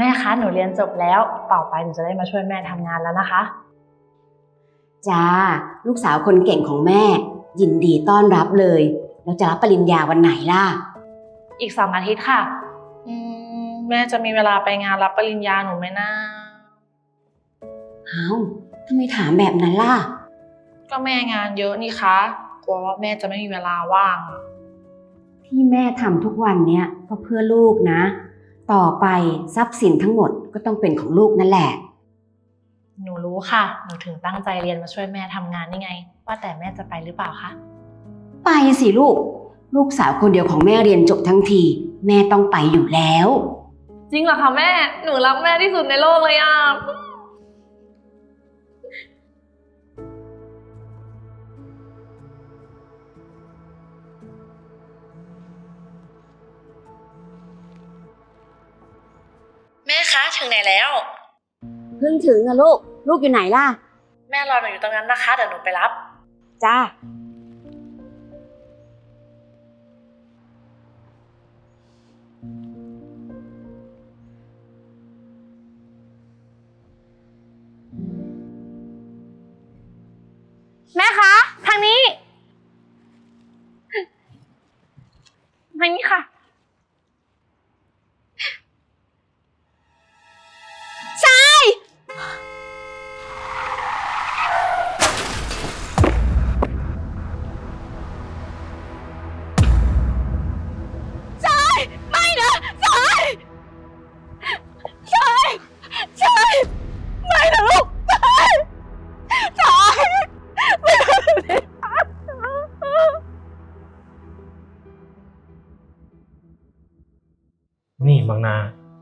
แม่คะหนูเรียนจบแล้วต่อไปหนูจะได้มาช่วยแม่ทำงานแล้วนะคะ จ้า ลูกสาวคนเก่งของแม่ ยินดีต้อนรับเลย แล้วจะรับปริญญาวันไหนล่ะ อีกสองอาทิตย์ค่ะอืมแม่จะมีเวลาไปงานรับปริญญาหนูไหมนะเอ้าทำไมถามแบบนั้นล่ะ ก็แม่งานเยอะนี่คะกลัวว่าแม่จะไม่มีเวลาว่างอะที่แม่ทำทุกวันเนี้ยก็เพื่อลูกนะ ต่อไปทรัพย์สินทั้งหมดก็ต้องเป็นของลูกนั่นแหละ หนูรู้ค่ะ หนูถึงตั้งใจเรียนมาช่วยแม่ทำงานนี่ไง ว่าแต่แม่จะไปหรือเปล่าคะ ไปสิลูก ลูกสาวคนเดียวของแม่เรียนจบทั้งที แม่ต้องไปอยู่แล้ว จริงเหรอคะแม่ หนูรักแม่ที่สุดในโลกเลยอะ ถึงไหนแล้ว เพิ่งถึงอะลูก ลูกอยู่ไหนล่ะ แม่รอหนูอยู่ตรงนั้นนะคะ เดี๋ยวหนูไปรับ จ้า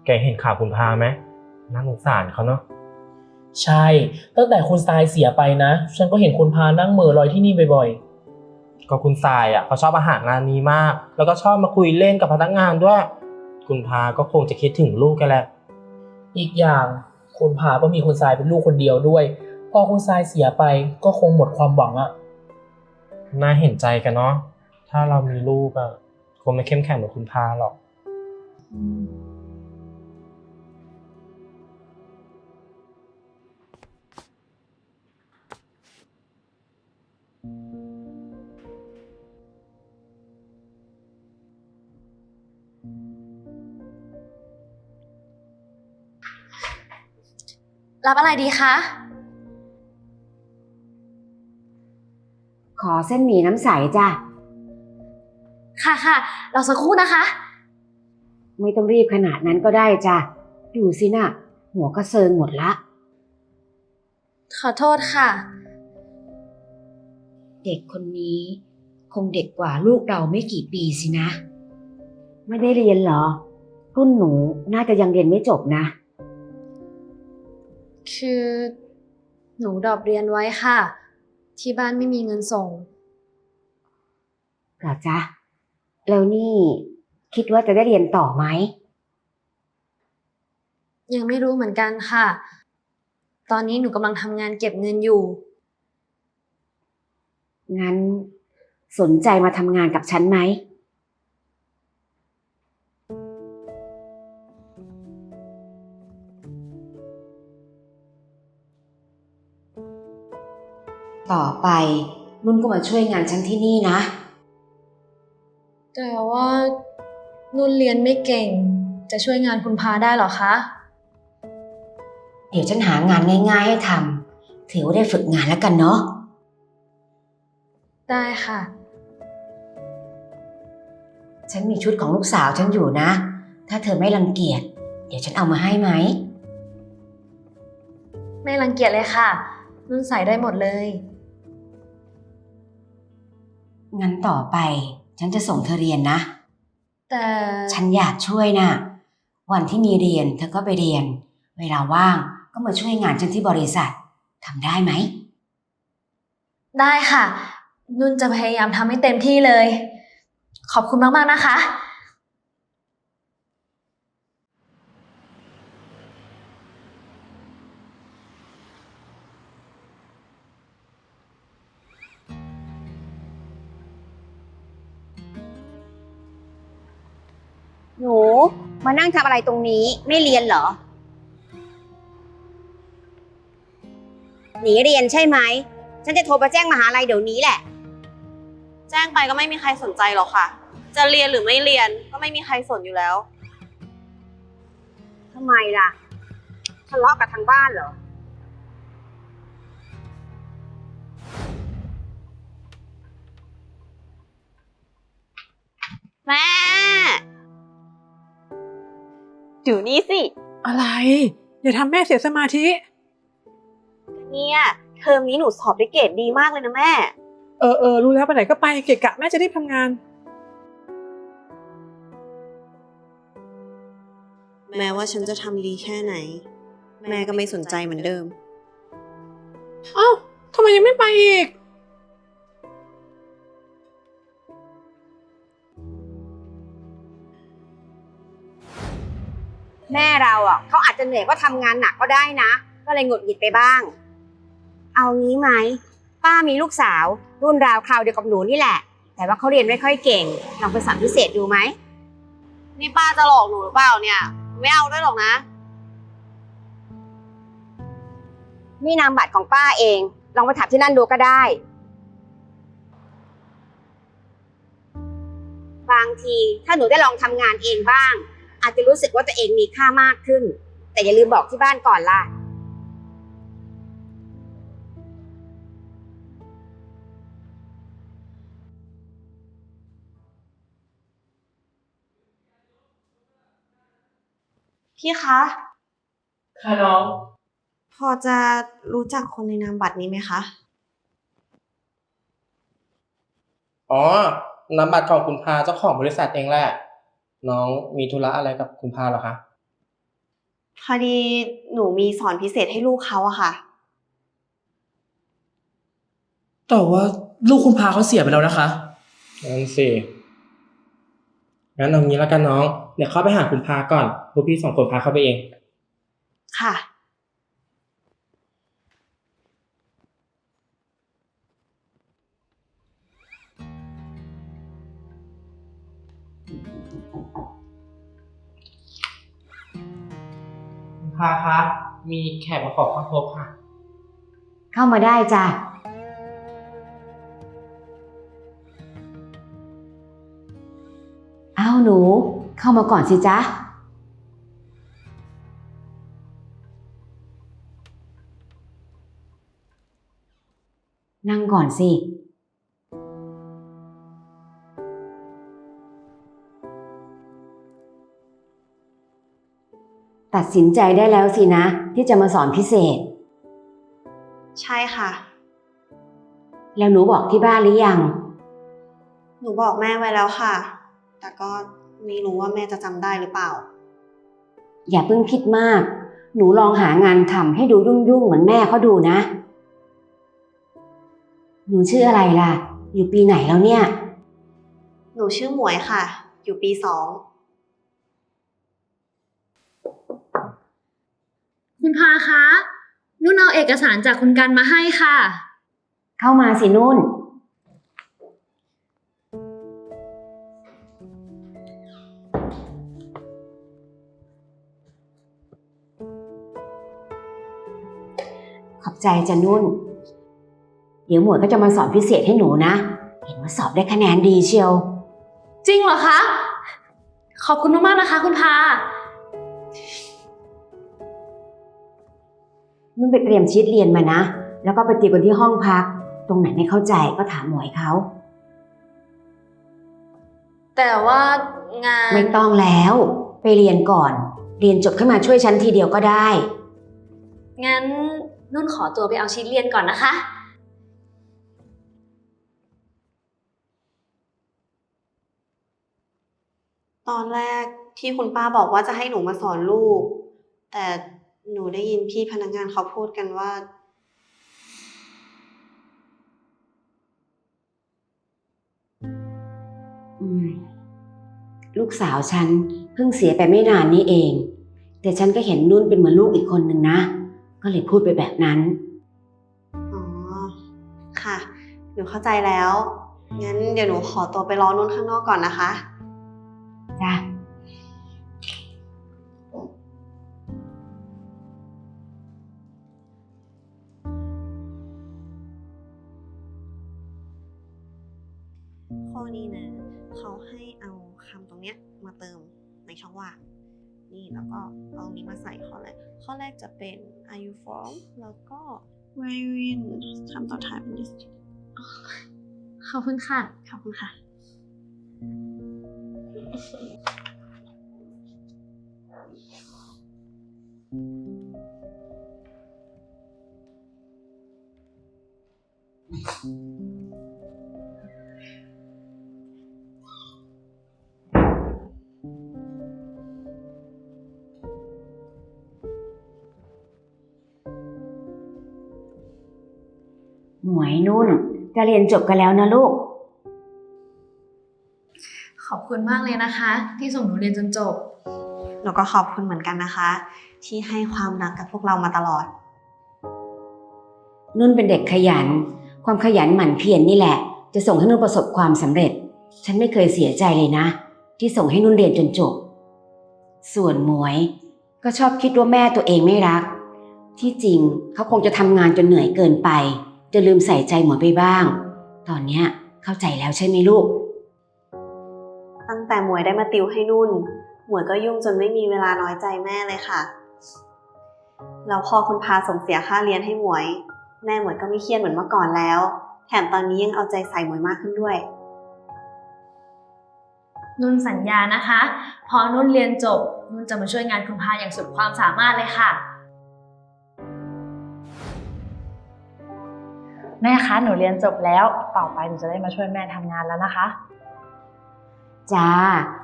แกเห็นข่าวคุณพาไหมน่าสงสารเขาเนาะ ใช่ ตั้งแต่คุณทรายเสียไปนะ ฉันก็เห็นคุณพานั่งเหม่อลอยที่นี่บ่อยก็คุณทรายอะเขาชอบอาหารงานนี้มาก แล้วก็ชอบมาคุยเล่นกับพนักงานด้วย คุณพาก็คงจะคิดถึงลูกกันแหละ ๆ อีกอย่างคุณพาก็มีคุณทรายเป็นลูกคนเดียวด้วย พอคุณทรายเสียไปก็คงหมดความหวังอะน่าเห็นใจกันเนาะ ถ้าเรามีลูกอะคงไม่เข้มแข็งเหมือนคุณพาหรอก รับอะไรดีคะ ขอเส้นหมี่น้ำใสจ้ะ ค่ะค่ะเราสักครู่นะคะ ไม่ต้องรีบขนาดนั้นก็ได้จ้ะ ดูสินะ่ะ หัวก็เซิงหมดละ ขอโทษค่ะ เด็กคนนี้คงเด็กกว่าลูกเราไม่กี่ปีสินะ ไม่ได้เรียนเหรอ รุ่นหนูน่าจะยังเรียนไม่จบนะ คือหนูดรอปเรียนไว้ค่ะ ที่บ้านไม่มีเงินส่ง เหรอจ๊ะ แล้วนี่คิดว่าจะได้เรียนต่อไหม ยังไม่รู้เหมือนกันค่ะ ตอนนี้หนูกำลังทำงานเก็บเงินอยู่ งั้นสนใจมาทำงานกับฉันไหม ต่อไปนุ่นก็มาช่วยงานฉันที่นี่นะ แต่ว่านุ่นเรียนไม่เก่ง จะช่วยงานคุณพาได้เหรอคะ เดี๋ยวฉันหางานง่าย ๆ ให้ทำถือว่าได้ฝึกงานแล้วกันเนาะ ได้ค่ะ ฉันมีชุดของลูกสาวฉันอยู่นะ ถ้าเธอไม่รังเกียจ เดี๋ยวฉันเอามาให้ไหม ไม่รังเกียจเลยค่ะ นุ่นใส่ได้หมดเลย งั้นต่อไป ฉันจะส่งเธอเรียนนะ แต่ฉันอยากช่วยนะวันที่มีเรียนเธอก็ไปเรียน เวลาว่างก็มาช่วยงานฉันที่บริษัททำได้ไหม ได้ค่ะ นุ่นจะพยายามทำให้เต็มที่เลย ขอบคุณมากๆนะคะานั่งทำอะไรตรงนี้ไม่เรียนเหรอ หนีเรียนใช่ไหม ฉันจะโทรไปแจ้งมหาลัยเดี๋ยวนี้แหละ แจ้งไปก็ไม่มีใครสนใจหรอกค่ะ จะเรียนหรือไม่เรียนก็ไม่มีใครสนอยู่แล้ว ทำไมล่ะ ทะเลาะกับทางบ้านเหรอ แม่ ดูนี่สิ อะไร อย่าทำแม่เสียสมาธิ เนี่ยเทอมนี้หนูสอบได้เกรดดีมากเลยนะแม่ เออเออรู้แล้วไปไหนก็ไปเกะกะแม่จะรีบทำงาน แม้ว่าฉันจะทำดีแค่ไหน แม่ก็ไม่สนใจเหมือนเดิม เอ้าทำไมยังไม่ไปอีก แม่เราอะเขาอาจจะเหนื่อยก็ทำงานหนักก็ได้นะ ก็เลยหงุดหงิดไปบ้าง เอางี้ไหมป้ามีลูกสาว รุ่นราวคราวเดียวกับหนูนี่แหละ แต่ว่าเขาเรียนไม่ค่อยเก่งลองไปสอนพิเศษดูไหมนี่ป้าจะหลอกหนูหรือเปล่าเนี่ย ไม่เอาด้วยหรอกนะ นี่นามบัตรของป้าเอง ลองไปถามที่นั่นดูก็ได้ บางทีถ้าหนูได้ลองทำงานเองบ้าง อาจจะรู้สึกว่าตัวเองมีค่ามากขึ้น แต่อย่าลืมบอกที่บ้านก่อนล่ะ พี่คะ ค่ะน้อง พอจะรู้จักคนในนามบัตรนี้ไหมคะ อ๋อนำบัตรของคุณพาเจ้าของบริษัทเองแหละ น้องมีธุระอะไรกับคุณพาเหรอคะ พอดีหนูมีสอนพิเศษให้ลูกเขาอะค่ะ แต่ว่าลูกคุณพาเขาเสียไปแล้วนะคะ นั่นสิ งั้นเอางี้แล้วกันน้อง เดี๋ยวเข้าไปหาคุณพาก่อนพวกพี่สองคนพาเข้าไปเอง ค่ะ พาคะมีแขกมาขอเข้าพบค่ะ เข้ามาได้จ้ะ เอาหนู เข้ามาก่อนสิจ๊ะ นั่งก่อนสิ ตัดสินใจได้แล้วสินะ ที่จะมาสอนพิเศษ ใช่ค่ะ แล้วหนูบอกที่บ้านหรือยัง หนูบอกแม่ไว้แล้วค่ะ แต่ก็ไม่รู้ว่าแม่จะจำได้หรือเปล่า อย่าเพิ่งคิดมาก หนูลองหางานทำให้ดูยุ่งๆเหมือนแม่เขาดูนะ หนูชื่ออะไรล่ะ อยู่ปีไหนแล้วเนี่ย หนูชื่อหมวยค่ะ อยู่ปีสอง คุณพาคะนุ่นเอาเอกสารจากคุณกันมาให้ค่ะ เข้ามาสินุ่น ขอบใจจ้ะนุ่น เดี๋ยวหมวยก็จะมาสอนพิเศษให้หนูนะ เห็นว่าสอบได้คะแนนดีเชียว จริงเหรอคะ ขอบคุณมากๆนะคะ คุณพา นุ่นไปเตรียมชีตเรียนมานะ แล้วก็ไปตีกันที่ห้องพัก ตรงไหนไม่เข้าใจก็ถามหมวยเขา แต่ว่างาน ไม่ต้องแล้ว ไปเรียนก่อน เรียนจบขึ้นมาช่วยฉันทีเดียวก็ได้ งั้นนุ่นขอตัวไปเอาชีทเรียนก่อนนะคะ ตอนแรกที่คุณป้าบอกว่าจะให้หนูมาสอนลูก แต่ หนูได้ยินพี่พนักงานเขาพูดกันว่า อืม ลูกสาวฉันเพิ่งเสียไปไม่นานนี้เอง แต่ฉันก็เห็นนุ่นเป็นเหมือนลูกอีกคนหนึ่งนะ ก็เลยพูดไปแบบนั้น อ๋อ ค่ะ หนูเข้าใจแล้ว งั้นเดี๋ยวหนูขอตัวไปรอนุ่นข้างนอกก่อนนะคะ จ้ะ ข้อนี้นะเขาให้เอาคำตรงเนี้ยมาเติมในช่องว่างนี่แล้วก็เอานี้มาใส่ข้อแรก ข้อแรกจะเป็น are you from แล้วก็ where you in คำต่อท้ายเป็น district ขอบคุณค่ะ ขอบคุณค่ะหม ยนุ่น จะเรียนจบกันแล้วนะลูก ขอบคุณมากเลยนะคะ ที่ส่งหนูเรียนจนจบ แล้วก็ขอบคุณเหมือนกันนะคะ ที่ให้ความรักกับพวกเรามาตลอด นุ่นเป็นเด็กขยัน ความขยันหมั่นเพียรนนี่แหละ จะส่งให้นุ่นประสบความสำเร็จ ฉันไม่เคยเสียใจเลยนะ ที่ส่งให้นุ่นเรียนจนจบ ส่วนหมวย ก็ชอบคิดว่าแม่ตัวเองไม่รัก ที่จริงเขาคงจะทำงานจนเหนื่อยเกินไป จะลืมใส่ใจหมวยไปบ้าง ตอนเนี้ยเข้าใจแล้วใช่ไหมลูก ตั้งแต่หมวยได้มาติวให้นุ่น หมวยก็ยุ่งจนไม่มีเวลาน้อยใจแม่เลยค่ะ แล้วพอคุณพาส่งเสียค่าเรียนให้หมวย แม่หมวยก็ไม่เครียดเหมือนเมื่อก่อนแล้ว แถมตอนนี้ยังเอาใจใส่หมวยมากขึ้นด้วย นุ่นสัญญานะคะ พอนุ่นเรียนจบ นุ่นจะมาช่วยงานคุณพาอย่างสุดความสามารถเลยค่ะ แม่คะหนูเรียนจบแล้วต่อไปหนูจะได้มาช่วยแม่ทำงานแล้วนะคะ จ้า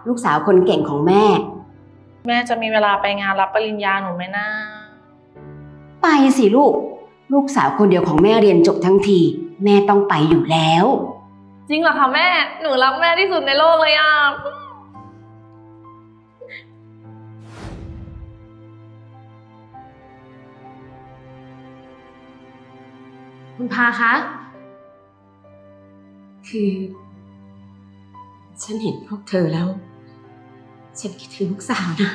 ลูกสาวคนเก่งของแม่ แม่จะมีเวลาไปงานรับปริญญาหนูไหมนะไปสิลูก ลูกสาวคนเดียวของแม่เรียนจบทั้งที แม่ต้องไปอยู่แล้ว จริงเหรอคะแม่หนูรักแม่ที่สุดในโลกเลยอะ คุณพาคะ คือ ฉันเห็นพวกเธอแล้ว ฉันคิดถึงลูกสาวนะ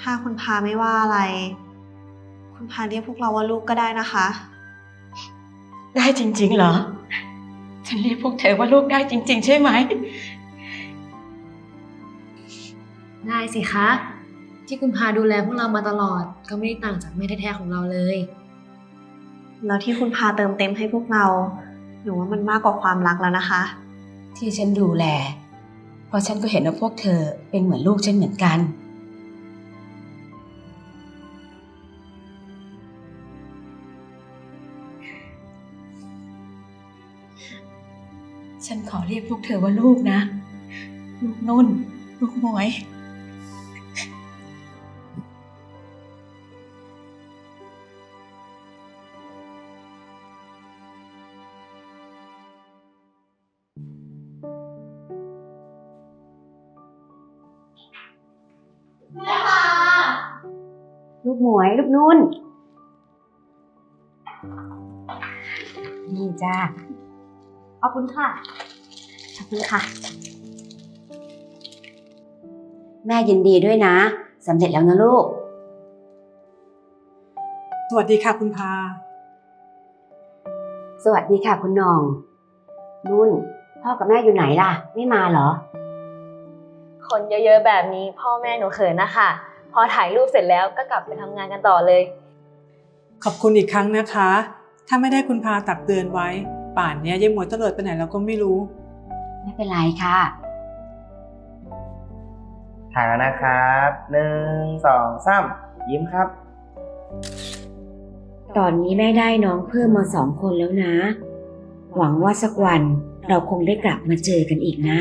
ถ้าคุณพาไม่ว่าอะไร คุณพาเรียกพวกเราว่าลูกก็ได้นะคะ ได้จริงๆเหรอ ฉันเรียกพวกเธอว่าลูกได้จริง ๆ ใช่ไหม ได้สิคะ ที่คุณพาดูแลพวกเรามาตลอด ก็ไม่ได้ต่างจากแม่แท้ๆของเราเลย แล้วที่คุณพาเติมเต็มให้พวกเราหนูว่ามันมากกว่าความรักแล้วนะคะ ที่ฉันดูแล เพราะฉันก็เห็นว่าพวกเธอเป็นเหมือนลูกฉันเหมือนกัน ฉันขอเรียกพวกเธอว่าลูกนะ ลูกนุ่น ลูกหมวย ลูกหมวยลูกนุ่น นี่จ้าขอบคุณค่ะ ขอบคุณค่ะ แม่ยินดีด้วยนะสำเร็จแล้วนะลูก สวัสดีค่ะคุณพา สวัสดีค่ะคุณหน้อง นุ่น พ่อกับแม่อยู่ไหนล่ะ ไม่มาเหรอ คนเยอะๆแบบนี้พ่อแม่หนูเขินนะคะ พอถ่ายรูปเสร็จแล้วก็กลับไปทำงานกันต่อเลย ขอบคุณอีกครั้งนะคะ ถ้าไม่ได้คุณพาตักเตือนไว้ ป่านเนี้ยยายหมวยเตลิดไปไหนเราก็ไม่รู้ ไม่เป็นไรค่ะ ถ่ายแล้วนะครับหนึ่งสองสามยิ้มครับ ตอนนี้แม่ได้น้องเพิ่มมาสองคนแล้วนะ หวังว่าสักวันเราคงได้กลับมาเจอกันอีกนะ